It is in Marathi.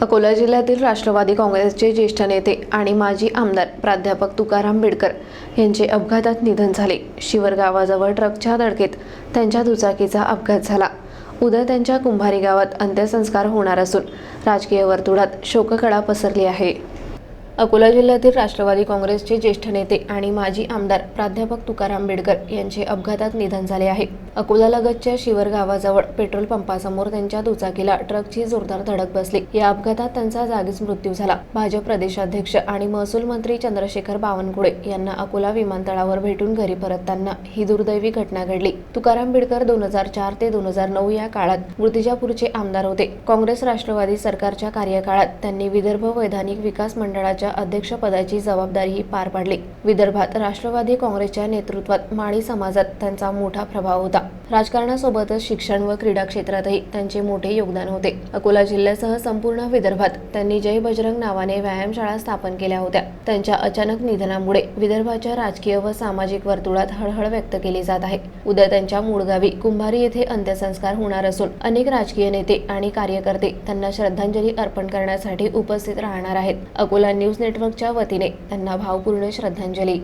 अकोला जिल्ह्यातील राष्ट्रवादी काँग्रेसचे ज्येष्ठ नेते आणि माजी आमदार प्राध्यापक तुकाराम बिडकर यांचे अपघातात निधन झाले. शिवर गावाजवळ ट्रकच्या धडकेत त्यांच्या दुचाकीचा अपघात झाला. उद्या त्यांच्या कुंभारी गावात अंत्यसंस्कार होणार असून राजकीय वर्तुळात शोककळा पसरली आहे. अकोला जिल्ह्यातील राष्ट्रवादी काँग्रेसचे ज्येष्ठ नेते आणि माजी आमदार प्राध्यापक तुकाराम बेडकर यांचे अपघातात निधन झाले आहे. अकोलालगतच्या शिवर गावाजवळ पेट्रोल पंपासमोर त्यांच्या दुचाकीला ट्रकची जोरदार धडक बसली. या अपघातात त्यांचा जागीच मृत्यू झाला. भाजप प्रदेशाध्यक्ष आणि महसूल मंत्री चंद्रशेखर बावनकुळे यांना अकोला विमानतळावर भेटून घरी परतताना ही दुर्दैवी घटना घडली. तुकाराम बेडकर दोन हजार चार ते दोन हजार नऊ या काळात मूर्तिजापूरचे आमदार होते. काँग्रेस राष्ट्रवादी सरकारच्या कार्यकाळात त्यांनी विदर्भ वैधानिक विकास मंडळाच्या अध्यक्षपदाची जबाबदारीही पार पाडली. विदर्भात राष्ट्रवादी काँग्रेसच्या नेतृत्वात माळी समाजात त्यांचा मोठा प्रभाव होता. राजकारणासोबतच शिक्षण व क्रीडा क्षेत्रातही त्यांचे मोठे योगदान होते. अकोला जिल्ह्यासह संपूर्ण विदर्भात त्यांनी जय बजरंग नावाने व्यायामशाळा स्थापन केल्या होत्या. त्यांच्या अचानक निधनामुळे विदर्भाच्या राजकीय व सामाजिक वर्तुळात हळहळ व्यक्त केली जात आहे. उद्या त्यांच्या मूळ गावी कुंभारी येथे अंत्यसंस्कार होणार असून अनेक राजकीय नेते आणि कार्यकर्ते त्यांना श्रद्धांजली अर्पण करण्यासाठी उपस्थित राहणार आहेत. अकोला न्यूज न्यूज नेटवर्कच्या वतीने त्यांना भावपूर्ण श्रद्धांजली.